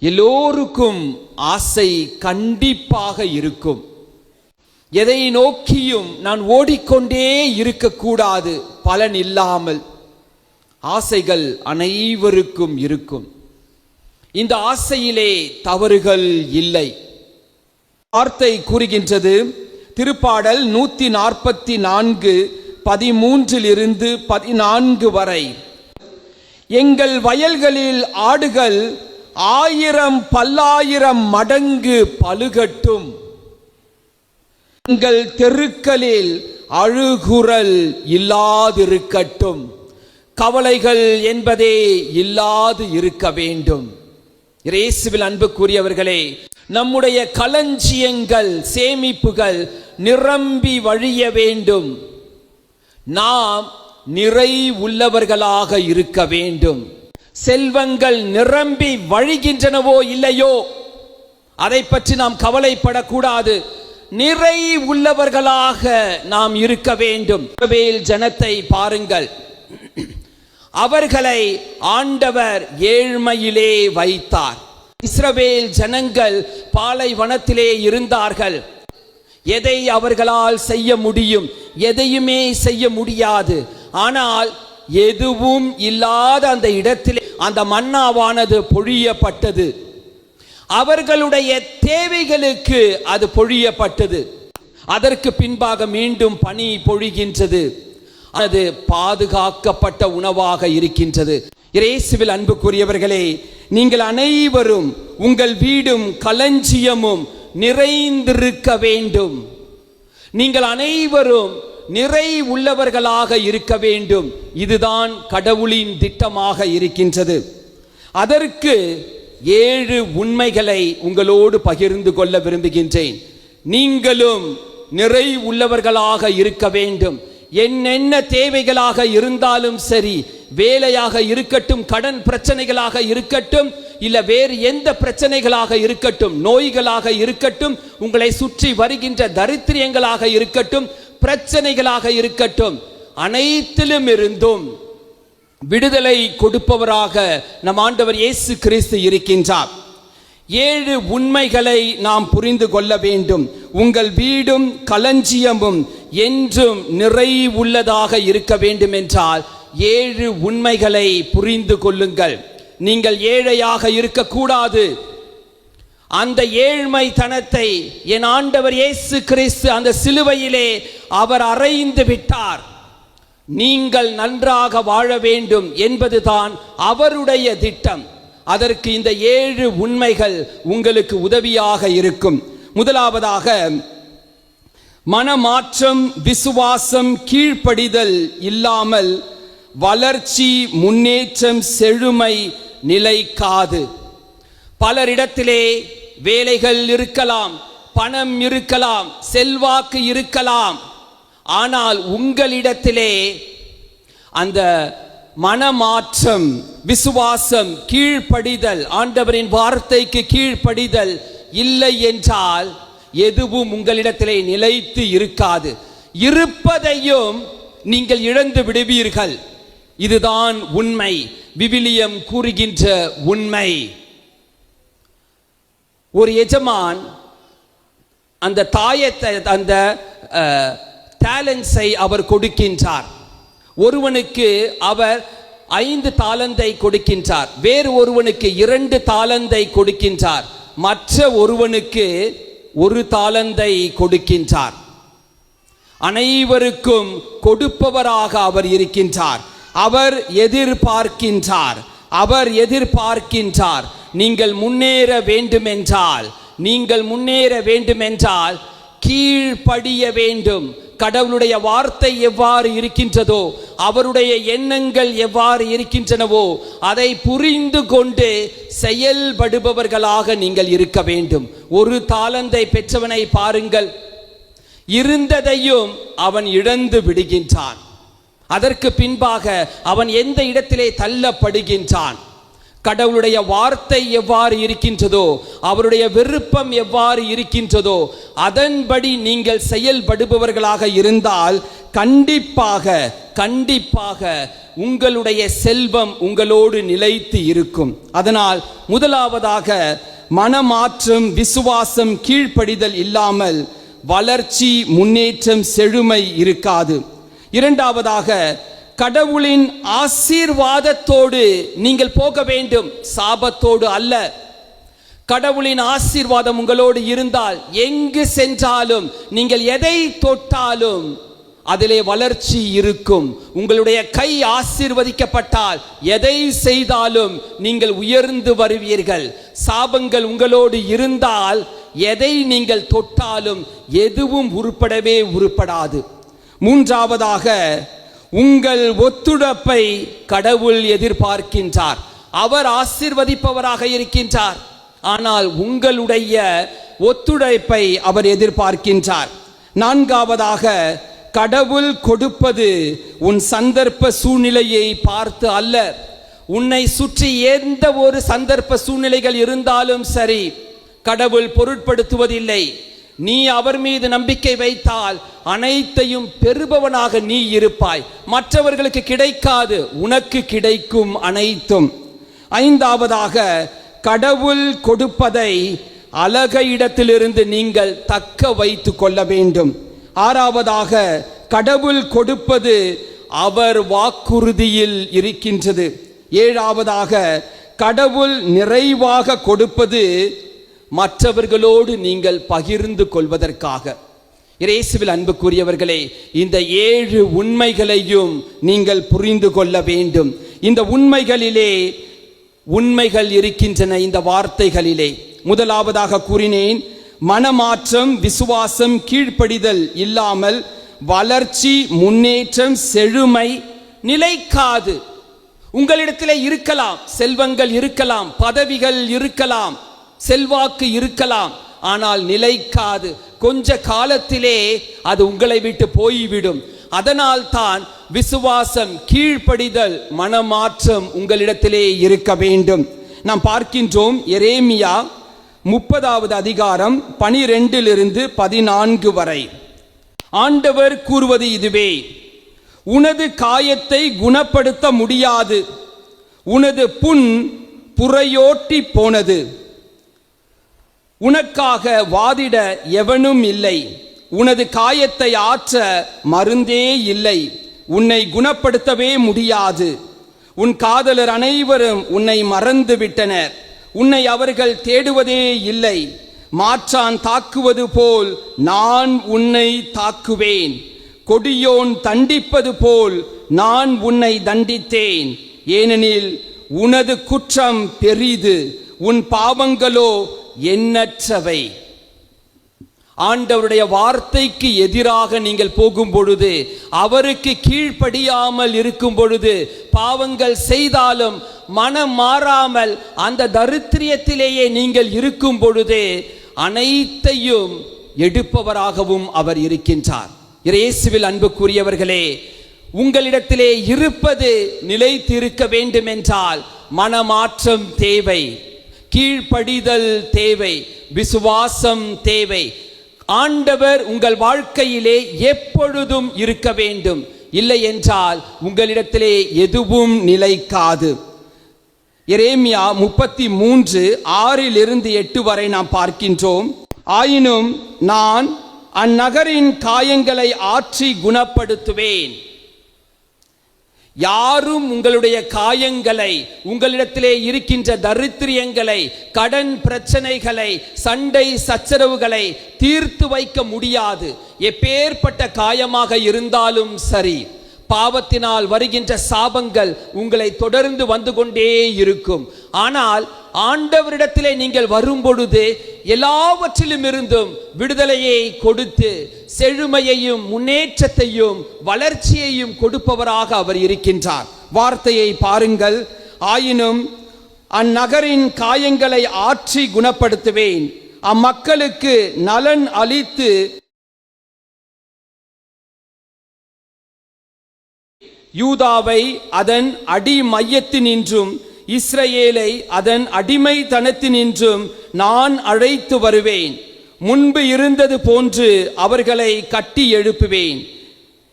எல்லோருக்கும் ஆசை கண்டிப்பாக இருக்கும். எதை நோக்கியும் நான் ஓடிக்கொண்டே இருக்கக்கூடாது பலன் இல்லாமல். ஆசைகள் அனைவருக்கும் இருக்கும். இந்த ஆசையிலே தவறுகள் இல்லை. வார்த்தை கூறுகின்றது திருப்பாடல் நூத்தி நாற்பத்தி நான்கு பதிமூன்றிலிருந்து பதினான்கு வரை. எங்கள் வயல்களில் ஆடுகள் ஆயிரம் பல்லாயிரம் மடங்கு பழுகட்டும். உங்கள் தெருக்களில் அழுகுரல் இல்லாதிருக்கட்டும். கவலைகள் என்பதே இல்லாது இருக்க வேண்டும். இயேசுவில் அன்புக்குரியவர்களே நம்முடைய களஞ்சியங்கள் சேமிப்புகள் நிரம்பி வழிய வேண்டும். நாம் நிறை உள்ளவர்களாக இருக்க வேண்டும். செல்வங்கள் நிரம்பி வழிகின்றனவோ இல்லையோ அதை பற்றி நாம் கவலைப்படக்கூடாது. நிறை உள்ளவர்களாக நாம் இருக்க வேண்டும். ஜனத்தை பாருங்கள். அவர்களை ஆண்டவர் ஏழ்மையிலே வைத்தார். இஸ்ரவேல் ஜனங்கள் பாலைவனத்திலே இருந்தார்கள். எதை அவர்களால் செய்ய முடியும்? எதையுமே செய்ய முடியாது. ஆனால் எதுவும் இல்லாத அந்த இடத்திலே அந்த மன்னாவானது பொழியப்பட்டது. அவர்களுடைய தேவைகளுக்கு அது பொழியப்பட்டது. அதற்கு பின்பாக மீண்டும் பனி பொழிகின்றது. அது பாதுகாக்கப்பட்ட உணவாக இருக்கின்றது. இறைசுவில் அன்புக்குரியவர்களே நீங்கள் அனைவரும் உங்கள் வீடும் களஞ்சியமும் நிறைந்திருக்க வேண்டும். நீங்கள் அனைவரும் நிறை உள்ளவர்களாக இருக்க வேண்டும். இதுதான் கடவுளின் திட்டமாக இருக்கின்றது. அதற்கு ஏழு உண்மைகளை உங்களோடு பகிர்ந்து கொள்ள விரும்புகின்றேன். நீங்களும் நிறை உள்ளவர்களாக இருக்க வேண்டும். என்னென்ன தேவைகளாக இருந்தாலும் சரி வேலையாக இருக்கட்டும் கடன் பிரச்சனைகளாக இருக்கட்டும் இல்ல வேறு எந்த பிரச்சனைகளாக இருக்கட்டும் நோய்களாக இருக்கட்டும் உங்களை சுற்றி வருகின்ற தரித்திரியங்களாக இருக்கட்டும் பிரச்சனைகளாக இருக்கட்டும் அனைத்திலும் இருந்தும் விடுதலை கொடுப்பவராக நம் ஆண்டவர் இயேசு கிறிஸ்து இருக்கின்றார். ஏழு உண்மைகளை நாம் புரிந்து கொள்ள வேண்டும். உங்கள் வீடும் களஞ்சியமும் என்றும் நிறைவுள்ளதாக இருக்க வேண்டும் என்றால் ஏழு உண்மைகளை புரிந்து கொள்ளுங்கள். நீங்கள் ஏழையாக இருக்கக்கூடாது. அந்த ஏழ்மை தனத்தை என் ஆண்டவர் இயேசு கிறிஸ்து அந்த சிலுவையிலே அவர் அறைந்து விட்டார். நீங்கள் நன்றாக வாழ வேண்டும் என்பதுதான் அவருடைய திட்டம். அதற்கு இந்த ஏழு உண்மைகள் உங்களுக்கு உதவியாக இருக்கும். முதலாவதாக மனமாற்றம் விசுவாசம் கீழ்ப்படிதல் இல்லாமல் வளர்ச்சி முன்னேற்றம் செழுமை நிலைக்காது. பலரிடத்திலே வேலைகள் இருக்கலாம் பணம் இருக்கலாம் செல்வாக்கு இருக்கலாம். ஆனால் உங்களிடத்திலே அந்த மனமாற்றம் விசுவாசம் கீழ்ப்படிதல் ஆண்டவரின் வார்த்தைக்கு கீழ்ப்படிதல் இல்லை என்றால் எதுவும் உங்களிடத்திலே நிலைத்து இருக்காது. இருப்பதையும் நீங்கள் இழந்து விடுவீர்கள். இதுதான் உண்மை. விவிலியம் கூறுகின்ற உண்மை. ஒரு எஜமான் அந்த தாயத்தை அந்த டேலண்ட்ஸை அவர் கொடுக்கின்றார். ஒருவனுக்கு அவர் ஐந்து தாளந்தை கொடுக்கின்றார். வேறு ஒருவனுக்கு இரண்டு தாளந்தை கொடுக்கின்றார். மற்ற ஒருவனுக்கு ஒரு தாளந்தை கொடுக்கின்றார். அனைவருக்கும் கொடுப்பவராக அவர் இருக்கின்றார். அவர் எதிர்பார்க்கின்றார். அவர் எதிர்பார்க்கின்றார். நீங்கள் முன்னேற வேண்டுமென்றால் நீங்கள் முன்னேற வேண்டுமென்றால் கீழ்ப்படிய வேண்டும். கடவுளுடைய வார்த்தை எவ்வாறு இருக்கின்றதோ அவருடைய எண்ணங்கள் எவ்வாறு இருக்கின்றனவோ அதை புரிந்து கொண்டு செயல்படுபவர்களாக நீங்கள் இருக்க வேண்டும். ஒரு தாளந்தை பெற்றவனை பாருங்கள். இருந்ததையும் அவன் இழந்து விடுகின்றான். அதற்கு பின்பாக அவன் எந்த இடத்திலே தள்ளப்படுகின்றான்? கடவுளுடைய வார்த்தை எவ்வாறு இருக்கின்றதோ அவருடைய விருப்பம் எவ்வாறு இருக்கின்றதோ அதன்படி நீங்கள் செயல்படுபவர்களாக இருந்தால் கண்டிப்பாக கண்டிப்பாக உங்களுடைய செல்வம் உங்களோடு நிலைத்து இருக்கும். அதனால் முதலாவதாக மனமாற்றம் விசுவாசம் கீழ்ப்படிதல் இல்லாமல் வளர்ச்சி முன்னேற்றம் செழுமை இருக்காது. இரண்டாவதாக கடவுளின் ஆசீர்வாதத்தோடு நீங்கள் போக வேண்டும். சாபத்தோடு அல்ல. கடவுளின் ஆசீர்வாதம் உங்களோடு இருந்தால் எங்கு சென்றாலும் நீங்கள் எதை தொட்டாலும் அதிலே வளர்ச்சி இருக்கும். உங்களுடைய கை ஆசீர்வதிக்கப்பட்டால் எதை செய்தாலும் நீங்கள் உயர்ந்து வருவீர்கள். சாபங்கள் உங்களோடு இருந்தால் எதை நீங்கள் தொட்டாலும் எதுவும் உருப்படவே உருப்படாது. மூன்றாவதாக உங்கள் ஒத்துழைப்பை கடவுள் எதிர்பார்க்கின்றார். அவர் ஆசீர்வதிப்பவராக இருக்கின்றார். ஆனால் உங்களுடைய ஒத்துழைப்பை அவர் எதிர்பார்க்கின்றார். நான்காவதாக கடவுள் கொடுப்பது உன் சந்தர்ப்ப சூழ்நிலையை பார்த்து அல்ல. உன்னை சுற்றி எந்த ஒரு சந்தர்ப்ப சூழ்நிலைகள் இருந்தாலும் சரி கடவுள் பொருட்படுத்துவதில்லை. நீ அவர் மீது நம்பிக்கை வைத்தால் அனைத்தையும் பெறுபவனாக நீ இருப்பாய். மற்றவர்களுக்கு கிடைக்காது உனக்கு கிடைக்கும் அனைத்தும். ஐந்தாவதாக கடவுள் கொடுப்பதை அழக இடத்திலிருந்து நீங்கள் தக்க வைத்து கொள்ள வேண்டும். ஆறாவதாக கடவுள் கொடுப்பது அவர் வாக்குறுதியில் இருக்கின்றது. ஏழாவதாக கடவுள் நிறைவாக கொடுப்பது மற்றவர்களோடு நீங்கள் பகிர்ந்து கொள்வதற்காக. இயேசுவில் அன்புக்குரியவர்களே இந்த ஏழு உண்மைகளையும் நீங்கள் புரிந்து கொள்ள வேண்டும். இந்த உண்மைகளிலே உண்மைகள் இருக்கின்றன இந்த வார்த்தைகளிலே. முதலாவதாக கூறினேன் மனமாற்றம் விசுவாசம் கீழ்ப்படிதல் இல்லாமல் வளர்ச்சி முன்னேற்றம் செழுமை நிலைக்காது. உங்களிடத்திலே இருக்கலாம் செல்வங்கள் இருக்கலாம் பதவிகள் இருக்கலாம் செல்வாக்கு இருக்கலாம் ஆனால் நிலைக்காது. கொஞ்ச காலத்திலே அது உங்களை விட்டு போய்விடும். அதனால் தான் விசுவாசம் கீழ்ப்படிதல் மனமாற்றம் உங்களிடத்திலே இருக்க வேண்டும். நாம் பார்க்கின்றோம் எரேமியா முப்பதாவது அதிகாரம் பனிரெண்டிலிருந்து பதினான்கு வரை. ஆண்டவர் கூறுவது இதுவே உனது காயத்தை குணப்படுத்த முடியாது. உனது புண் புறையோட்டி போனது. உனக்காக வாதிட எவனும் இல்லை. உனது காயத்தை ஆற்ற மருந்தே இல்லை. உன்னை குணப்படுத்தவே முடியாது. உன் காதலர் அனைவரும் உன்னை மறந்து விட்டனர். உன்னை அவர்கள் தேடுவதே இல்லை. மாற்றான் தாக்குவது போல் நான் உன்னை தாக்குவேன். கொடியோன் தண்டிப்பது போல் நான் உன்னை தண்டித்தேன். ஏனெனில் உனது குற்றம் பெரிது. உன் பாவங்களோ எண்ணற்றவை. ஆண்டவருடைய வார்த்தைக்கு எதிராக நீங்கள் போகும் பொழுது அவருக்கு கீழ்ப்படியாமல் இருக்கும் பொழுது பாவங்கள் செய்தாலும் மனம் மாறாமல் அந்த தரித்திரியத்திலேயே நீங்கள் இருக்கும் பொழுது அனைத்தையும் எடுப்பவராகவும் அவர் இருக்கின்றார். இயேசுவில் அன்புக்குரியவர்களே உங்களிடத்திலே இருப்பது நிலைத்திருக்க வேண்டும் என்றால் மனமாற்றம் தேவை. கீழ்ப்படிதல் தேவை விசுவாசம் தேவை. ஆண்டவர் உங்கள் வாழ்க்கையிலே எப்பொழுதும் இருக்க வேண்டும். இல்லை என்றால் உங்களிடத்திலே எதுவும் நிலைக்காது. எரேமியா முப்பத்தி மூன்று ஆறிலிருந்து எட்டு வரை நாம் பார்க்கின்றோம். ஆயினும் நான் அந்நகரின் காயங்களை ஆற்றி குணப்படுத்துவேன். யாரும் உங்களுடைய காயங்களை உங்களிடத்திலே இருக்கின்ற தரித்திரியங்களை கடன் பிரச்சனைகளை சண்டை சச்சரவுகளை தீர்த்து வைக்க முடியாது. எப்பேற்பட்ட காயமாக இருந்தாலும் சரி. பாவத்தினால் வருகின்ற சாபங்கள் உங்களை தொடர்ந்து வந்து கொண்டே இருக்கும். ஆனால் ஆண்டவரிடத்திலே நீங்கள் வரும் பொழுது எல்லாவற்றிலும் இருந்தும் விடுதலையை கொடுத்து செழுமையையும் முன்னேற்றத்தையும் வளர்ச்சியையும் கொடுப்பவராக அவர் இருக்கின்றார். வார்த்தையை பாருங்கள். ஆயினும் அந்நகரின் காயங்களை ஆற்றி குணப்படுத்துவேன். அம்மக்களுக்கு நலன் அளித்து யூதாவை அதன் அடி மையத்தினின்றும் அதன் அடிமைத்தனத்தினின்றும் நான் அழைத்து வருவேன். முன்பு இருந்தது போன்று அவர்களை கட்டி எழுப்புவேன்.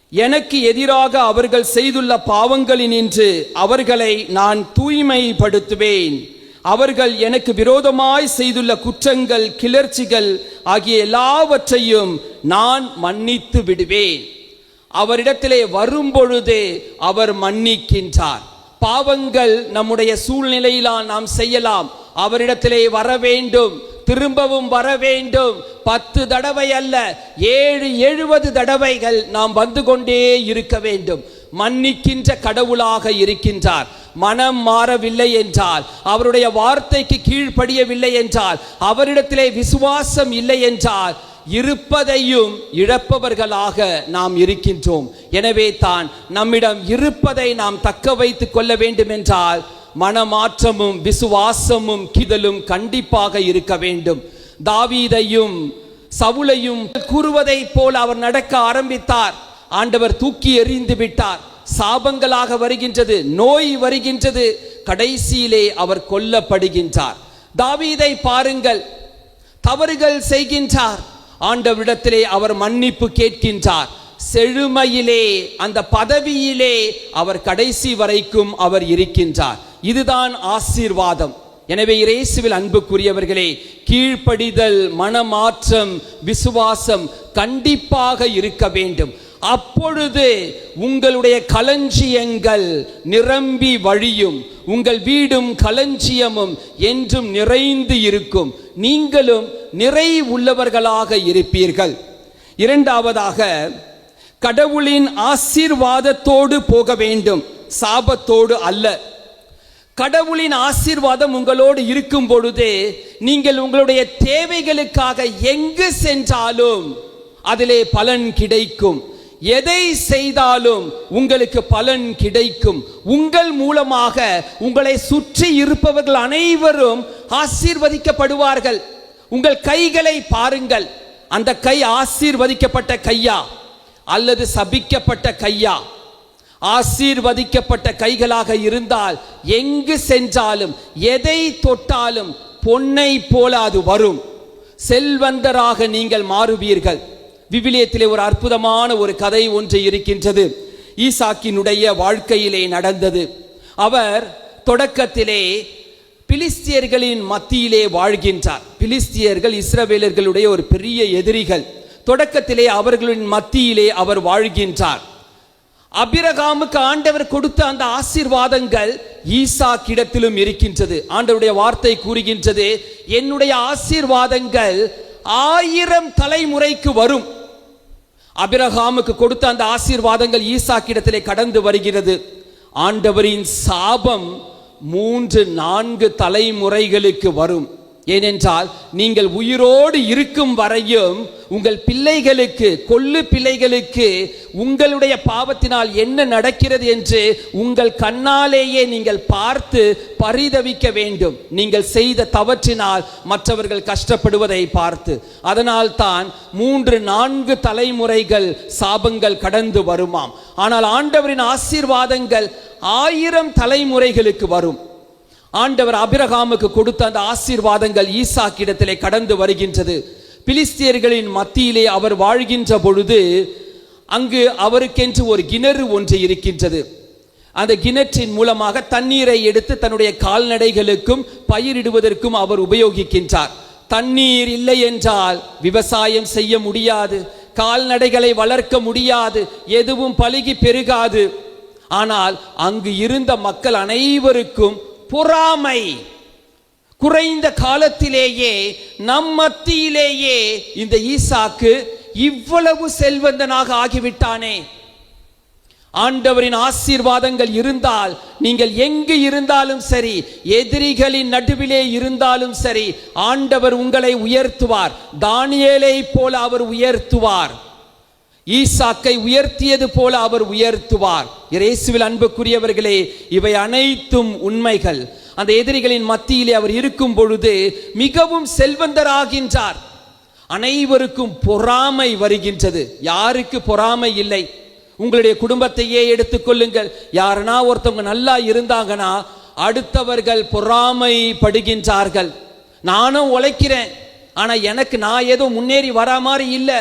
எனக்கு எதிராக அவர்கள் செய்துள்ள பாவங்களினின்று அவர்களை நான் தூய்மைப்படுத்துவேன். அவர்கள் எனக்கு விரோதமாய் செய்துள்ள குற்றங்கள் கிளர்ச்சிகள் ஆகிய எல்லாவற்றையும் நான் மன்னித்து விடுவேன். அவரிடத்திலே வரும்பொழுதே அவர் மன்னிக்கின்றார். பாவங்கள் நம்முடைய சூழ்நிலையிலாம் நாம் செய்யலாம். அவரிடத்திலே வர வேண்டும். திரும்பவும் வர வேண்டும். பத்து தடவை அல்ல ஏழு எழுபது தடவைகள் நாம் வந்து கொண்டே இருக்க வேண்டும். மன்னிக்கின்ற கடவுளாக இருக்கின்றார். மனம் மாறவில்லை என்றால் அவருடைய வார்த்தைக்கு கீழ்ப்படியவில்லை என்றால் அவரிடத்திலே விசுவாசம் இல்லை என்றால் இருப்பதையும் இழப்பவர்களாக நாம் இருக்கின்றோம். எனவே தான் நம்மிடம் இருப்பதை நாம் தக்க வைத்துக் கொள்ள வேண்டும் என்றால் மனமாற்றமும் விசுவாசமும் கிதலும் கண்டிப்பாக இருக்க வேண்டும். தாவீதையும் சவுளையும் கூறுவதைப் போல் அவர் நடக்க ஆரம்பித்தார். ஆண்டவர் தூக்கி எறிந்து விட்டார். சாபங்களாக வருகின்றது நோய் வருகின்றது. கடைசியிலே அவர் கொல்லப்படுகின்றார். தாவீதை பாருங்கள் தவறுகள் செய்கின்றார். ஆண்டவரிடத்திலே அவர் மன்னிப்பு கேட்கின்றார். செழுமையிலே அந்த பதவியிலே அவர் கடைசி வரைக்கும் அவர் இருக்கின்றார். இதுதான் ஆசீர்வாதம். எனவே இறைசுவில் அன்புக்குரியவர்களே கீழ்ப்படிதல் மனமாற்றம் விசுவாசம் கண்டிப்பாக இருக்க வேண்டும். அப்பொழுது உங்களுடைய களஞ்சியங்கள் நிரம்பி வழியும். உங்கள் வீடும் களஞ்சியமும் என்றும் நிறைந்து இருக்கும். நீங்களும் நிறை உள்ளவர்களாக இருப்பீர்கள். இரண்டாவதாக கடவுளின் ஆசீர்வாதத்தோடு போக வேண்டும். சாபத்தோடு அல்ல. கடவுளின் ஆசீர்வாதம் உங்களோடு இருக்கும் பொழுது நீங்கள் உங்களுடைய தேவைகளுக்காக எங்கு சென்றாலும் அதிலே பலன் கிடைக்கும். எதை செய்தாலும் உங்களுக்கு பலன் கிடைக்கும். உங்கள் மூலமாக உங்களை சுற்றி இருப்பவர்கள் அனைவரும் ஆசீர்வதிக்கப்படுவார்கள். உங்கள் கைகளை பாருங்கள். அந்த கை ஆசீர்வதிக்கப்பட்ட கையா? அல்லது சபிக்கப்பட்ட கையா? ஆசீர்வதிக்கப்பட்ட கைகளாக இருந்தால் எங்கு சென்றாலும் எதை தொட்டாலும் பொன்னை போல அது வரும். செல்வந்தராக நீங்கள் மாறுவீர்கள். விவிலியத்திலே ஒரு அற்புதமான ஒரு கதை ஒன்று இருக்கின்றது. ஈசாக்கினுடைய வாழ்க்கையிலே நடந்தது. அவர் தொடக்கத்திலே பிலிஸ்தியர்களின் மத்தியிலே வாழ்கின்றார். பிலிஸ்தியர்கள் இஸ்ரவேலர்களுடைய ஒரு பெரிய எதிரிகள். தொடக்கத்திலே அவர்களின் மத்தியிலே அவர் வாழ்கின்றார். அபிரகாமுக்கு ஆண்டவர் கொடுத்த அந்த ஆசீர்வாதங்கள் ஈசாக்கிடத்திலும் இருக்கின்றது. ஆண்டவருடைய வார்த்தை கூறுகின்றது என்னுடைய ஆசீர்வாதங்கள் ஆயிரம் தலைமுறைக்கு வரும். அபிரஹாமுக்கு கொடுத்த அந்த ஆசீர்வாதங்கள் ஈசாக்கிடத்திலே கடந்து வருகிறது. ஆண்டவரின் சாபம் மூன்று நான்கு தலைமுறைகளுக்கு வரும். ஏனென்றால் நீங்கள் உயிரோடு இருக்கும் வரையும் உங்கள் பிள்ளைகளுக்கு கொள்ளு பிள்ளைகளுக்கு உங்களுடைய பாவத்தினால் என்ன நடக்கிறது என்று உங்கள் கண்ணாலேயே நீங்கள் பார்த்து பரிதவிக்க வேண்டும். நீங்கள் செய்த தவற்றினால் மற்றவர்கள் கஷ்டப்படுவதை பார்த்து. அதனால் தான் மூன்று நான்கு தலைமுறைகள் சாபங்கள் கடந்து வருமாம். ஆனால் ஆண்டவரின் ஆசீர்வாதங்கள் ஆயிரம் தலைமுறைகளுக்கு வரும். ஆண்டவர் அபிரகாமுக்கு கொடுத்த அந்த ஆசீர்வாதங்கள் ஈசாக்கிடத்திலே கடந்து வருகின்றது. பிலிஸ்தியர்களின் மத்தியிலே அவர் வாழ்கின்ற பொழுது அங்கு அவருக்கென்று ஒரு கிணறு ஒன்று இருக்கின்றது. அந்த கிணற்றின் மூலமாக தண்ணீரை எடுத்து தன்னுடைய கால்நடைகளுக்கும் பயிரிடுவதற்கும் அவர் உபயோகிக்கின்றார். தண்ணீர் இல்லை என்றால் விவசாயம் செய்ய முடியாது. கால்நடைகளை வளர்க்க முடியாது. எதுவும் பழுகி பெருகாது. ஆனால் அங்கு இருந்த மக்கள் அனைவருக்கும் பொறாமை குறைந்த காலத்திலேயே நம் மத்தியிலேயே இந்த ஈசாக்கு இவ்வளவு செல்வந்தனாக ஆகிவிட்டானே. ஆண்டவரின் ஆசீர்வாதங்கள் இருந்தால் நீங்கள் எங்கு இருந்தாலும் சரி எதிரிகளின் நடுவிலே இருந்தாலும் சரி ஆண்டவர் உங்களை உயர்த்துவார். தானியலை போல அவர் உயர்த்துவார். ஈசாக்கை உயர்த்தியது போல அவர் உயர்த்துவார். இயேசுவில் அன்புக்குரியவர்களே இவை அனைத்தும் உண்மைகள். அந்த எதிரிகளின் மத்தியிலே அவர் இருக்கும் பொழுது மிகவும் செல்வந்தராகின்றார். அனைவருக்கும் பொறாமை வருகின்றது. யாருக்கு பொறாமை இல்லை? உங்களுடைய குடும்பத்தையே எடுத்துக்கொள்ளுங்கள் யாருனா ஒருத்தவங்க நல்லா இருந்தாங்கன்னா அடுத்தவர்கள் பொறாமை படுகின்றார்கள் நானும் உழைக்கிறேன். ஆனால் எனக்கு நான் ஏதோ முன்னேறி வரா மாதிரி இல்லை.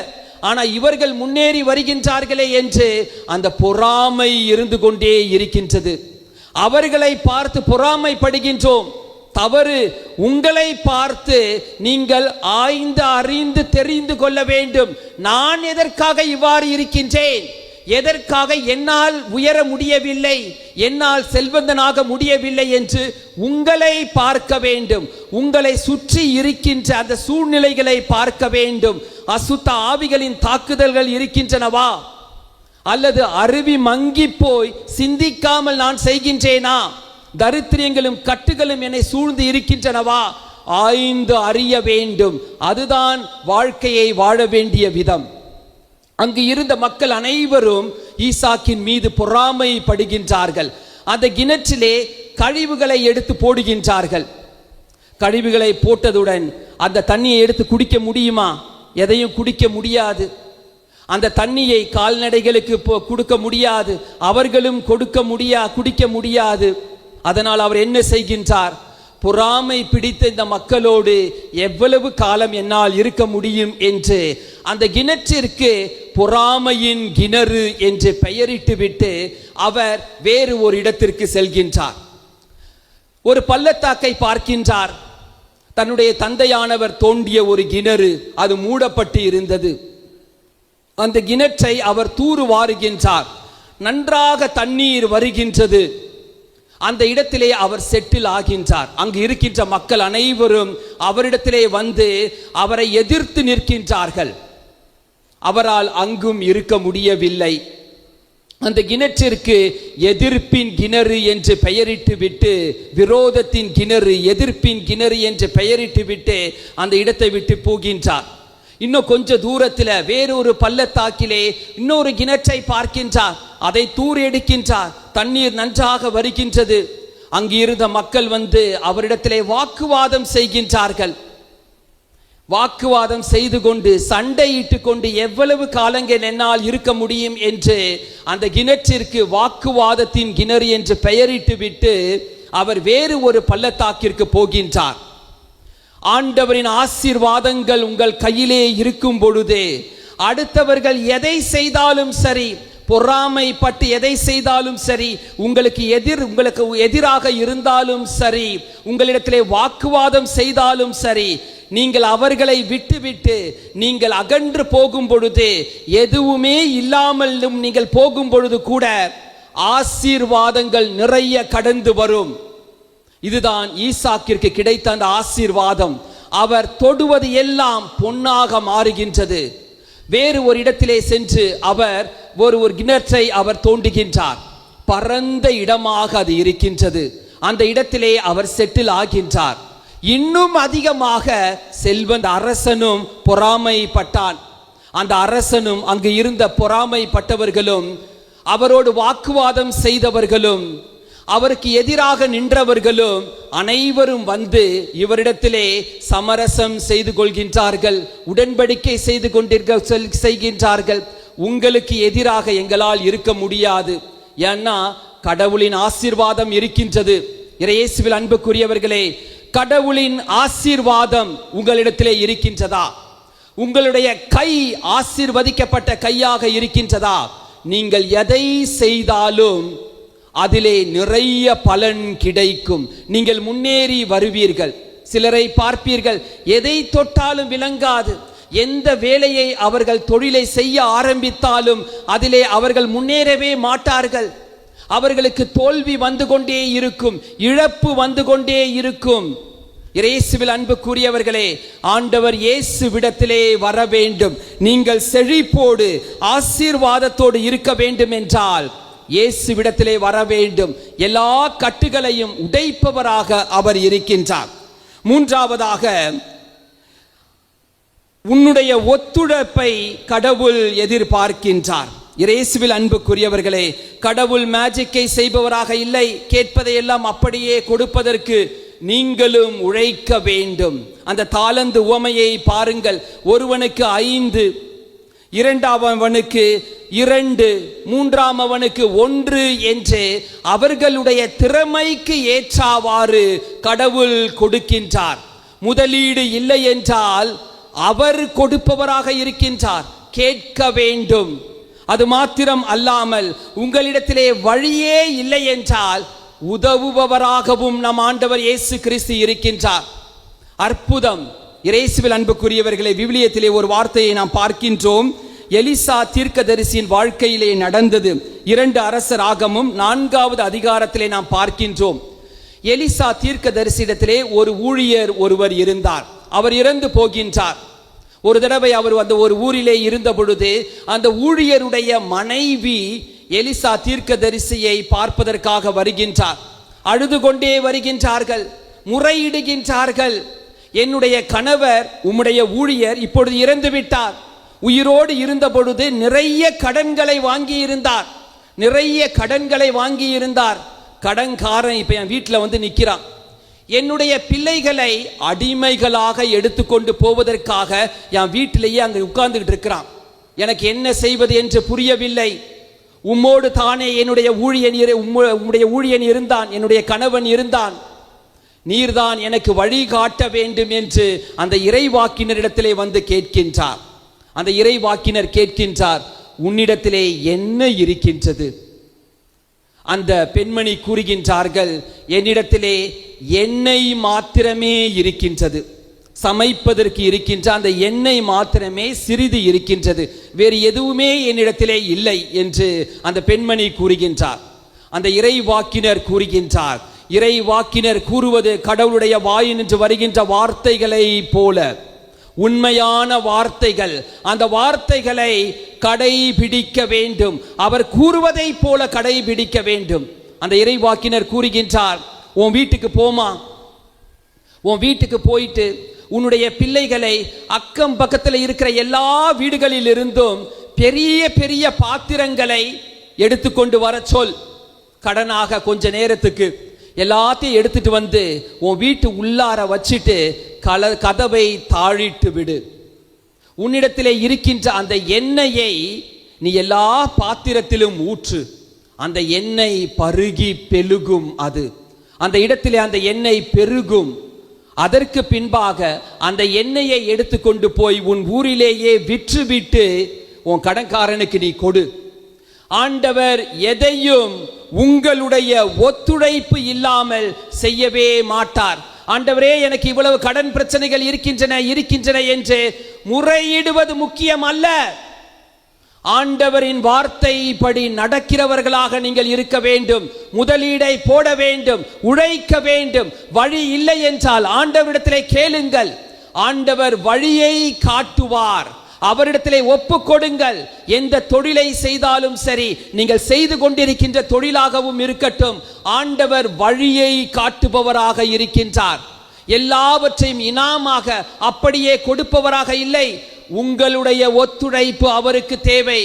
ஆனால் இவர்கள் முன்னேறி வருகின்றார்களே என்று அந்த பொறாமை இருந்து கொண்டே இருக்கின்றது. அவர்களை பார்த்து பொறாமைப்படுகின்றோம். தவறு உங்களை பார்த்து நீங்கள் ஆய்ந்து அறிந்து தெரிந்து கொள்ள வேண்டும். நான் எதற்காக இவ்வாறு இருக்கின்றேன்? எதற்காக என்னால் உயர முடியவில்லை? என்னால் செல்வந்தனாக முடியவில்லை என்று உங்களை பார்க்க வேண்டும். உங்களை சுற்றி இருக்கின்ற அந்த சூழ்நிலைகளை பார்க்க வேண்டும். அசுத்த ஆவிகளின் தாக்குதல்கள் இருக்கின்றனவா? அல்லது அருவி மங்கி போய் சிந்திக்காமல் நான் செய்கின்றேனா? தரித்திரியங்களும் கட்டுகளும் என்னை சூழ்ந்து இருக்கின்றனவா? ஆய்ந்து அறிய வேண்டும். அதுதான் வாழ்க்கையை வாழ வேண்டிய விதம். அங்கு இருந்த மக்கள் அனைவரும் ஈசாக்கின் மீது பொறாமைப்படுகின்றார்கள். அந்த கிணற்றிலே கழிவுகளை எடுத்து போடுகின்றார்கள். கழிவுகளை போட்டதுடன் அந்த தண்ணியை எடுத்து குடிக்க முடியுமா? எதையும் குடிக்க முடியாது. அந்த தண்ணியை கால்நடைகளுக்கு போ- கொடுக்க முடியாது. அவர்களும் கொடுக்க முடியா குடிக்க முடியாது. அதனால் அவர் என்ன செய்கின்றார்? பொறாமை பிடித்த இந்த மக்களோடு எவ்வளவு காலம் என்னால் இருக்க முடியும் என்று அந்த கிணற்றிற்கு பொறாமையின் கிணறு என்று பெயரிட்டு விட்டு அவர் வேறு ஒரு இடத்திற்கு செல்கின்றார். ஒரு பள்ளத்தாக்கை பார்க்கின்றார். தன்னுடைய தந்தையானவர் தோண்டிய ஒரு கிணறு அது மூடப்பட்டு இருந்தது. அந்த கிணற்றை அவர் தூறு வாருகின்றார். நன்றாக தண்ணீர் வருகின்றது. அந்த இடத்திலே அவர் செட்டில் ஆகின்றார். அங்கு இருக்கின்ற மக்கள் அனைவரும் அவரிடத்திலே வந்து அவரை எதிர்த்து நிற்கின்றார்கள். அவரால் அங்கும் இருக்க முடியவில்லை. அந்த கிணற்றிற்கு எதிர்ப்பின் கிணறு என்று பெயரிட்டு விட்டு விரோதத்தின் கிணறு எதிர்ப்பின் கிணறு என்று பெயரிட்டு விட்டு அந்த இடத்தை விட்டு போகின்றார். இன்னும் கொஞ்ச தூரத்தில் வேறொரு பள்ளத்தாக்கிலே இன்னொரு கிணற்றை பார்க்கின்றார். அதை தூர் எடுக்கின்றார் தண்ணீர் நன்றாக வருகின்றது. அங்கு இருந்த மக்கள் வந்து அவரிடத்திலே வாக்குவாதம் செய்கின்றார்கள். வாக்குவாதம் செய்து கொண்டு சண்டையிட்டு கொண்டு எவ்வளவு காலங்கள் என்னால் இருக்க முடியும் என்று அந்த கிணற்றிற்கு வாக்குவாதத்தின் கிணறு என்று பெயரிட்டு விட்டு அவர் வேறு ஒரு பள்ளத்தாக்கிற்கு போகின்றார். ஆண்டவரின் ஆசீர்வாதங்கள் உங்கள் கையிலே இருக்கும் பொழுது அடுத்தவர்கள் எதை செய்தாலும் சரி பொறாமைப்பட்டு எதை செய்தாலும் சரி உங்களுக்கு எதிர் உங்களுக்கு எதிராக இருந்தாலும் சரி உங்களிடத்திலே வாக்குவாதம் செய்தாலும் சரி நீங்கள் அவர்களை விட்டுவிட்டு நீங்கள் அகன்று போகும் பொழுது எதுவுமே இல்லாமலும் நீங்கள் போகும் பொழுது கூட ஆசீர்வாதங்கள் நிறைய கடந்து வரும். இதுதான் ஈசாக்கிற்கு கிடைத்த அந்த ஆசீர்வாதம். அவர் தொடுவது எல்லாம் பொன்னாக மாறுகின்றது. வேறு ஒரு இடத்திலே சென்று அவர் ஒரு ஒரு கிணற்றை அவர் தோண்டுகின்றார். பரந்த இடமாக அது இருக்கின்றது. அந்த இடத்திலே அவர் செட்டில் ஆகின்றார். இன்னும் அதிகமாக செல்வந்த அரசனும் பொறாமைப்பட்டான். அந்த அரசனும் அங்கு இருந்த பொறாமைப்பட்டவர்களும் அவரோடு வாக்குவாதம் செய்தவர்களும் அவருக்கு எதிராக நின்றவர்களும் அனைவரும் வந்து இவரிடத்திலே சமரசம் செய்து கொள்கின்றார்கள் உடன்படிக்கை செய்து கொண்டிருக்க செய்கின்றார்கள். உங்களுக்கு எதிராக எங்களால் இருக்க முடியாது. ஏன்னா கடவுளின் ஆசீர்வாதம் இருக்கின்றது. இறையேசுவில் அன்புக்குரியவர்களே கடவுளின் ஆசீர்வாதம் உங்களிடத்திலே இருக்கின்றதா? உங்களுடைய கை ஆசீர்வதிக்கப்பட்ட கையாக இருக்கின்றதா? நீங்கள் எதை செய்தாலும் அதிலே நிறைய பலன் கிடைக்கும். நீங்கள் முன்னேறி வருவீர்கள். சிலரை பார்ப்பீர்கள். எதை தொட்டாலும் விளங்காது. எந்த வேலையை அவர்கள் தொழிலை செய்ய ஆரம்பித்தாலும் அதிலே அவர்கள் முன்னேறவே மாட்டார்கள். அவர்களுக்கு தோல்வி வந்து கொண்டே இருக்கும் இழப்பு வந்து கொண்டே இருக்கும். இயேசுவில் அன்பு கூறியவர்களே ஆண்டவர் இயேசுவிடத்திலே வர வேண்டும். நீங்கள் செழிப்போடு ஆசீர்வாதத்தோடு இருக்க வேண்டும் என்றால் இயேசுவிடத்திலே வர வேண்டும். எல்லா கட்டுகளையும் உடைப்பவராக அவர் இருக்கின்றார். மூன்றாவதாக உன்னுடைய ஒத்துழைப்பை கடவுள் எதிர்பார்க்கின்றார். இறைசுவில் அன்புக்குரியவர்களே கடவுள் மேஜிக்கை செய்பவராக இல்லை கேட்பதை எல்லாம் அப்படியே கொடுப்பதற்கு நீங்களும் உழைக்க வேண்டும். அந்த தாளந்து உவமையை பாருங்கள். ஒருவனுக்கு ஐந்து இரண்டாவனுக்கு இரண்டு மூன்றாம் அவனுக்கு ஒன்று என்று அவர்களுடைய திறமைக்கு ஏற்றாவாறு கடவுள் கொடுக்கின்றார். முதலீடு இல்லை என்றால் அவர் கொடுப்பவராக இருக்கின்றார். கேட்க வேண்டும். அது மாத்திரம் அல்லாமல் உங்களிடத்திலே வழியே இல்லை என்றால் உதவுபவராகவும் நம் ஆண்டவர் இயேசு கிறிஸ்து இருக்கின்றார். அற்புதம். இறைசுவில் அன்புக்குரியவர்களே விவிலியத்திலே ஒரு வார்த்தையை நாம் பார்க்கின்றோம். எலிசா தீர்க்கதரிசியின் வாழ்க்கையிலே நடந்தது. இரண்டு அரசராகமும் நான்காவது அதிகாரத்திலே நாம் பார்க்கின்றோம். எலிசா தீர்க்கதரிசியிடத்திலே ஒரு ஊழியர் ஒருவர் இருந்தார். அவர் இறந்து போகின்றார். ஒரு தடவை அவர் அந்த ஒரு ஊரிலே இருந்த பொழுது அந்த ஊழியருடைய மனைவி எலிசா தீர்க்க தரிசியை பார்ப்பதற்காக வருகின்றார். அழுது கொண்டே வருகின்றார்கள் முறையிடுகின்றார்கள். என்னுடைய கணவர் உம்முடைய ஊழியர் இப்பொழுது இறந்து விட்டார். உயிரோடு இருந்த பொழுது நிறைய கடன்களை வாங்கி இருந்தார் நிறைய கடன்களை வாங்கி இருந்தார் கடன்காரன் இப்போ என் வீட்டில் வந்து நிற்கிறான் என்னுடைய பிள்ளைகளை அடிமைகளாக எடுத்துக்கொண்டு போவதற்காக என் வீட்டிலேயே அங்கே உட்கார்ந்துக்கிட்டு இருக்கிறான். எனக்கு என்ன செய்வது என்று புரியவில்லை. உம்மோடு தானே என்னுடைய ஊழியன் இரு- உம்முடைய ஊழியன் இருந்தான் என்னுடைய கணவன் இருந்தான். நீர்தான் எனக்கு வழிகாட்ட வேண்டும் என்று அந்த இறைவாக்கினரிடத்திலே வந்து கேட்கின்றார். அந்த இறைவாக்கினர் கேட்கின்றார் உன்னிடத்திலே என்ன இருக்கின்றது? அந்த பெண்மணி கூறுகின்றார்கள் என்னிடத்திலே எண்ணெய் மாத்திரமே இருக்கின்றது. சமைப்பதற்கு இருக்கின்ற அந்த எண்ணெய் மாத்திரமே சிறிது இருக்கின்றது. வேறு எதுவுமே என்னிடத்திலே இல்லை என்று அந்த பெண்மணி கூறுகின்றார். அந்த இறைவாக்கினர் கூறுகின்றார் இறைவாக்கினர் கூறுவது கடவுளுடைய வாயினின்று வருகின்ற வார்த்தைகளை போல. உண்மையான வார்த்தைகள் அந்த வார்த்தைகளை கடைபிடிக்க வேண்டும். அவர் கூறுவதை போல கடைபிடிக்க வேண்டும். அந்த இறைவாக்கினர் கூறுகின்றார் உன் வீட்டுக்கு போமா? உன் வீட்டுக்கு போயிட்டு உன்னுடைய பிள்ளைகளை அக்கம் பக்கத்தில் இருக்கிற எல்லா வீடுகளில் இருந்தும் பெரிய பெரிய பாத்திரங்களை எடுத்துக்கொண்டு வர சொல். கடனாக கொஞ்ச நேரத்துக்கு எல்லாத்தையும் எடுத்துட்டு வந்து உன் வீட்டு உள்ளார வச்சுட்டு கல கதவை தாழிட்டு விடு. உன்னிடத்திலே இருக்கின்ற அந்த எண்ணெயை நீ எல்லா பாத்திரத்திலும் ஊற்று. அந்த எண்ணெய் பருகி பெருகும் அது. அந்த இடத்திலே அந்த எண்ணெய் பெருகும். அதற்கு பின்பாக அந்த எண்ணெயை எடுத்துக்கொண்டு போய் உன் ஊரிலேயே விற்றுவிட்டு உன் கடன்காரனுக்கு நீ கொடு. ஆண்டவர் எதையும் உங்களுடைய ஒத்துழைப்பு இல்லாமல் செய்யவே மாட்டார். ஆண்டவரே எனக்கு இவ்வளவு கடன் பிரச்சனைகள் இருக்கின்றன இருக்கின்றன என்று முறையிடுவது முக்கியம் அல்ல ஆண்டவரின் வார்த்தைப்படி நடக்கிறவர்களாக நீங்கள் இருக்க வேண்டும் முதலீடை போட வேண்டும் உழைக்க வேண்டும். வழி இல்லை என்றால் ஆண்டவரிடத்திலே கேளுங்கள். ஆண்டவர் வழியை காட்டுவார். அவரிடத்திலே ஒப்பு கொடுங்கள் எந்த தொழிலை செய்தாலும் சரி நீங்கள் செய்து கொண்டிருக்கின்ற தொழிலாகவும் இருக்கட்டும். ஆண்டவர் வழியை காட்டுபவராக இருக்கின்றார். எல்லாவற்றையும் இனாமாக அப்படியே கொடுப்பவராக இல்லை. உங்களுடைய ஒத்துழைப்பு அவருக்கு தேவை.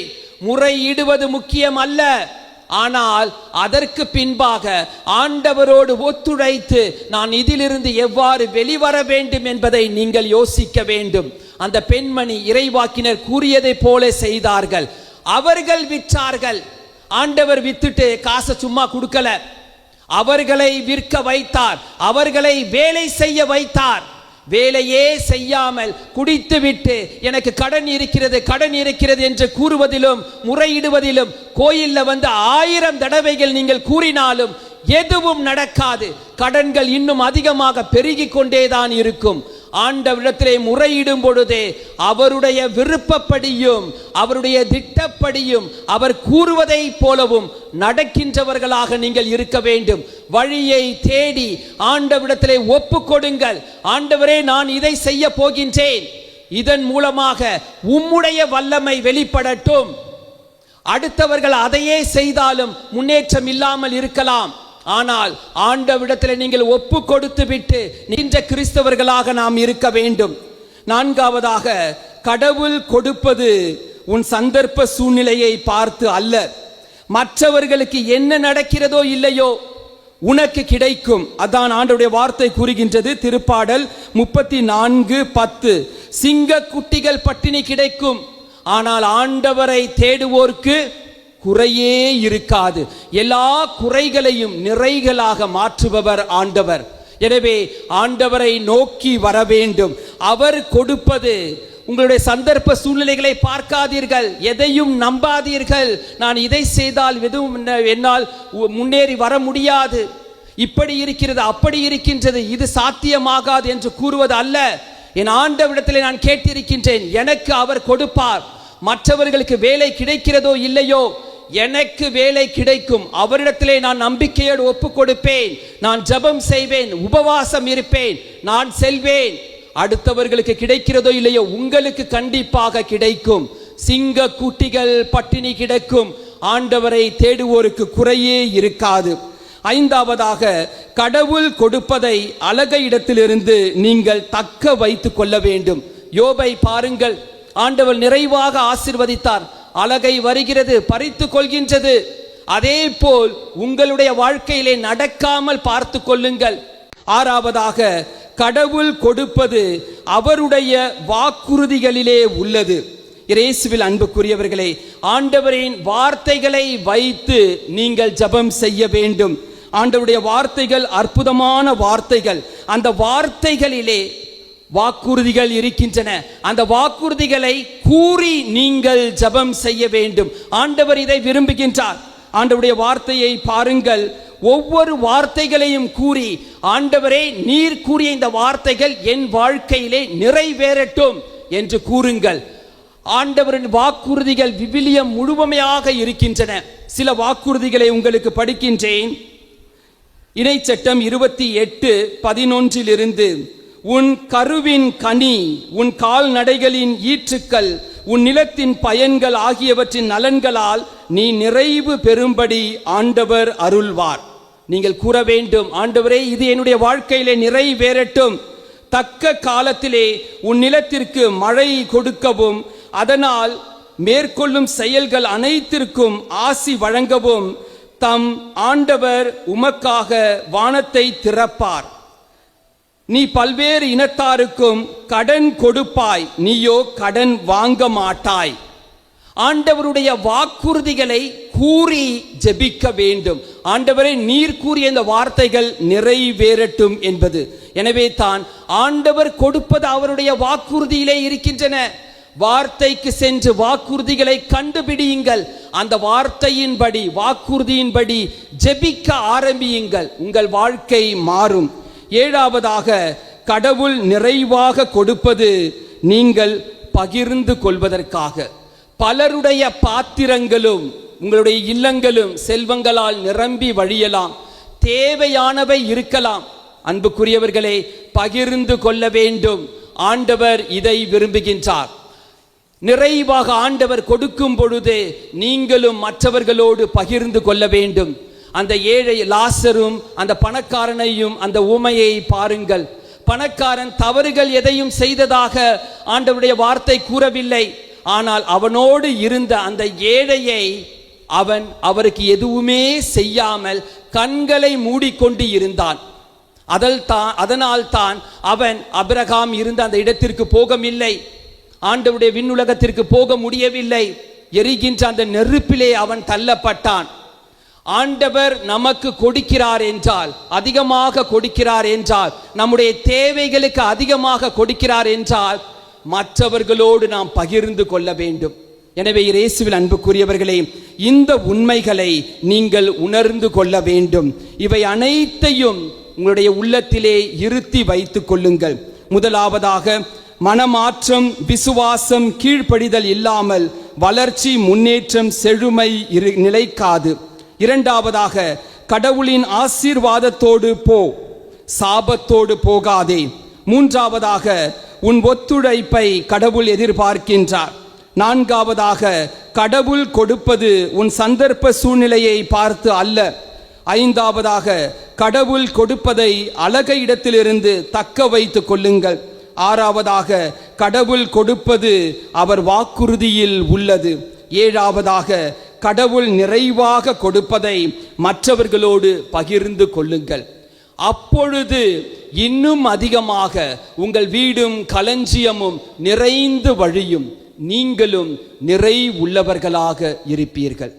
முறையிடுவது முக்கியம் அல்ல ஆனால் அதற்கு பின்பாக ஆண்டவரோடு ஒத்துழைத்து நான் இதிலிருந்து எவ்வாறு வெளிவர வேண்டும் என்பதை நீங்கள் யோசிக்க வேண்டும். அந்த பெண்மணி இறைவாக்கினர் கூறியதைப் போல செய்தார்கள். அவர்கள் விற்றார்கள். ஆண்டவர் வித்துட்டு காசை சும்மா கொடுக்கல. அவர்களை விற்க வைத்தார். அவர்களை வேலை செய்ய வைத்தார். வேலையே செய்யாமல் குடித்துவிட்டு எனக்கு கடன் இருக்கிறது கடன் இருக்கிறது என்று கூறுவதிலும் முறையிடுவதிலும் கோயிலில் வந்து ஆயிரம் தடவைகள் நீங்கள் கூறினாலும் எதுவும் நடக்காது. கடன்கள் இன்னும் அதிகமாக பெருகிக் கொண்டேதான் இருக்கும். ஆண்டவரிடத்திலே முறையிடும் பொழுது அவருடைய விருப்பப்படியும் அவருடைய திட்டப்படியும் அவர் கூறுவதைப் போலவும் நடக்கின்றவர்களாக நீங்கள் இருக்க வேண்டும். வழியை தேடி ஆண்டவரிடத்திலே ஒப்பு கொடுங்கள் ஆண்டவரே நான் இதை செய்ய போகின்றேன். இதன் மூலமாக உம்முடைய வல்லமை வெளிப்படட்டும். அடுத்தவர்கள் அதையே செய்தாலும் முன்னேற்றம் இல்லாமல் இருக்கலாம். ஆனால் ஆண்டவிடத்தில் நீங்கள் ஒப்பு கொடுத்து விட்டு நின்ற கிறிஸ்தவர்களாக நாம் இருக்க வேண்டும். நான்காவதாக கடவுள் கொடுப்பது உன் சந்தர்ப்ப சூழ்நிலையை பார்த்து அல்ல. மற்றவர்களுக்கு என்ன நடக்கிறதோ இல்லையோ உனக்கு கிடைக்கும். அதான் ஆண்டுடைய வார்த்தை கூறுகின்றது திருப்பாடல் முப்பத்தி நான்கு பத்து. சிங்க குட்டிகள் பட்டினி கிடைக்கும். ஆனால் ஆண்டவரை தேடுவோர்க்கு குறையே இருக்காது. எல்லா குறைகளையும் நிறைகளாக மாற்றுபவர் ஆண்டவர். எனவே ஆண்டவரை நோக்கி வர வேண்டும். அவர் கொடுப்பது உங்களுடைய சந்தர்ப்ப சூழ்நிலைகளை பார்க்காதீர்கள். எதையும் நம்பாதீர்கள். நான் இதை செய்தால் எதுவும் என்ன- என்னால் உ- முன்னேறி வர முடியாது. இப்படி இருக்கிறது அப்படி இருக்கின்றது இது சாத்தியமாகாது என்று கூறுவது அல்ல. என் ஆண்டவிடத்தில் நான் கேட்டிருக்கின்றேன். எனக்கு அவர் கொடுப்பார். மற்றவர்களுக்கு வேலை கிடைக்கிறதோ இல்லையோ எனக்கு வேலை கிடைக்கும். அவரிடத்திலே நான் நம்பிக்கையோடு ஒப்பு கொடுப்பேன் நான் ஜெபம் செய்வேன் உபவாசம் இருப்பேன் நான் செல்வேன். அடுத்தவர்களுக்கு கிடைக்கிறதோ இல்லையோ உங்களுக்கு கண்டிப்பாக கிடைக்கும். சிங்க குட்டிகள் பட்டினி கிடக்கும். ஆண்டவரை தேடுவோருக்கு குறையே இருக்காது. ஐந்தாவதாக கடவுள் கொடுப்பதை அழக இடத்திலிருந்து நீங்கள் தக்க வைத்து கொள்ள வேண்டும். யோபை பாருங்கள். ஆண்டவர் நிறைவாக ஆசிர்வதித்தார். அழகை வருகிறது பறித்து கொள்கின்றது. அதே போல் உங்களுடைய வாழ்க்கையிலே நடக்காமல் பார்த்து கொள்ளுங்கள். ஆறாவதாக கடவுள் கொடுப்பது அவருடைய வாக்குறுதிகளிலே உள்ளது. இயேசுவில் அன்புக்குரியவர்களே ஆண்டவரின் வார்த்தைகளை வைத்து நீங்கள் ஜெபம் செய்ய வேண்டும். ஆண்டவருடைய வார்த்தைகள் அற்புதமான வார்த்தைகள். அந்த வார்த்தைகளிலே வாக்குறுதிகள் இருக்கின்றன. அந்த வாக்குறுதிகளை கூறி நீங்கள் ஜெபம் செய்ய வேண்டும். ஆண்டவர் இதை விரும்புகின்றார். ஆண்டவருடைய வார்த்தையை பாருங்கள். ஒவ்வொரு வார்த்தைகளையும் கூறி ஆண்டவரே நீர் கூறிய இந்த வார்த்தைகள் என் வாழ்க்கையிலே நிறைவேறட்டும் என்று கூறுங்கள். ஆண்டவரின் வாக்குறுதிகள் விவிலியம் முழுமையாக இருக்கின்றன. சில வாக்குறுதிகளை உங்களுக்கு படிக்கின்றேன். இணைச்சட்டம் இருபத்தி எட்டு பதினொன்றிலிருந்து உன் கருவின் கனி உன் கால்நடைகளின் ஈற்றுக்கள் உன் நிலத்தின் பயன்கள் ஆகியவற்றின் நலன்களால் நீ நிறைவு பெறும்படி ஆண்டவர் அருள்வார். நீங்கள் கூற வேண்டும் ஆண்டவரே இது என்னுடைய வாழ்க்கையிலே நிறைவேறட்டும். தக்க காலத்திலே உன் நிலத்திற்கு மழை கொடுக்கவும் அதனால் மேற்கொள்ளும் செயல்கள் அனைத்திற்கும் ஆசி வழங்கவும் தம் ஆண்டவர் உமக்காக வானத்தை திறப்பார். நீ பல்வேறு இனத்தாருக்கும் கடன் கொடுப்பாய். நீயோ கடன் வாங்க மாட்டாய். ஆண்டவருடைய வாக்குறுதிகளை கூறி ஜெபிக்க வேண்டும். ஆண்டவரே நீர் கூறிய இந்த வார்த்தைகள் நிறைவேறட்டும் என்பது. எனவே தான் ஆண்டவர் கொடுப்பது அவருடைய வாக்குறுதியிலே இருக்கின்றன. வார்த்தைக்கு சென்று வாக்குறுதிகளை கண்டுபிடியுங்கள். அந்த வார்த்தையின்படி வாக்குறுதியின்படி ஜெபிக்க ஆரம்பியுங்கள். உங்கள் வாழ்க்கை மாறும். ஏழாவதாக கடவுள் நிறைவாக கொடுப்பது நீங்கள் பகிர்ந்து கொள்வதற்காக. பலருடைய பாத்திரங்களும் உங்களுடைய இல்லங்களும் செல்வங்களால் நிரம்பி வழியலாம். தேவையானவை இருக்கலாம். அன்புக்குரியவர்களே பகிர்ந்து கொள்ள வேண்டும். ஆண்டவர் இதை விரும்புகின்றார். நிறைவாக ஆண்டவர் கொடுக்கும் பொழுது நீங்களும் மற்றவர்களோடு பகிர்ந்து கொள்ள வேண்டும். அந்த ஏழை லாசரும் அந்த பணக்காரனையும் அந்த உமையை பாருங்கள். பணக்காரன் தவறுகள் எதையும் செய்ததாக ஆண்டவருடைய வார்த்தை கூறவில்லை. ஆனால் அவனோடு இருந்த அந்த ஏழையை அவன் அவருக்கு எதுவுமே செய்யாமல் கண்களை மூடிக்கொண்டு இருந்தான். அதல் தான் அதனால் தான் அவன் அபிரகாம் இருந்த அந்த இடத்திற்கு போகவில்லை. ஆண்டவுடைய விண்ணுலகத்திற்கு போக முடியவில்லை. எரிகின்ற அந்த நெருப்பிலே அவன் தள்ளப்பட்டான். ஆண்டவர் நமக்கு கொடுக்கிறார் என்றால் அதிகமாக கொடுக்கிறார் என்றால் நம்முடைய தேவைகளுக்கு அதிகமாக கொடுக்கிறார் என்றால் மற்றவர்களோடு நாம் பகிர்ந்து கொள்ள வேண்டும். எனவே இயேசுவில் அன்புக்குரியவர்களே இந்த உண்மைகளை நீங்கள் உணர்ந்து கொள்ள வேண்டும். இவை அனைத்தையும் உங்களுடைய உள்ளத்திலே இருத்தி வைத்துக் கொள்ளுங்கள். முதலாவதாக மனமாற்றம் விசுவாசம் கீழ்ப்படிதல் இல்லாமல் வளர்ச்சி முன்னேற்றம் செழுமை இரு நிலைக்காது. இரண்டாவதாக கடவுளின் ஆசீர்வாதத்தோடு போ சாபத்தோடு போகாதே. மூன்றாவதாக உன் ஒத்துழைப்பை கடவுள் எதிர்பார்க்கின்றார். நான்காவதாக கடவுள் கொடுப்பது உன் சந்தர்ப்ப சூழ்நிலையை பார்த்து அல்ல. ஐந்தாவதாக கடவுள் கொடுப்பதை அழக இடத்திலிருந்து தக்க வைத்துக் கொள்ளுங்கள். ஆறாவதாக கடவுள் கொடுப்பது அவர் வாக்குறுதியில் உள்ளது. ஏழாவதாக கடவுள் நிறைவாக கொடுப்பதை மற்றவர்களோடு பகிர்ந்து கொள்ளுங்கள். அப்பொழுது இன்னும் அதிகமாக உங்கள் வீடும் களஞ்சியமும் நிறைந்து வழியும். நீங்களும் நிறைவுள்ளவர்களாக இருப்பீர்கள்.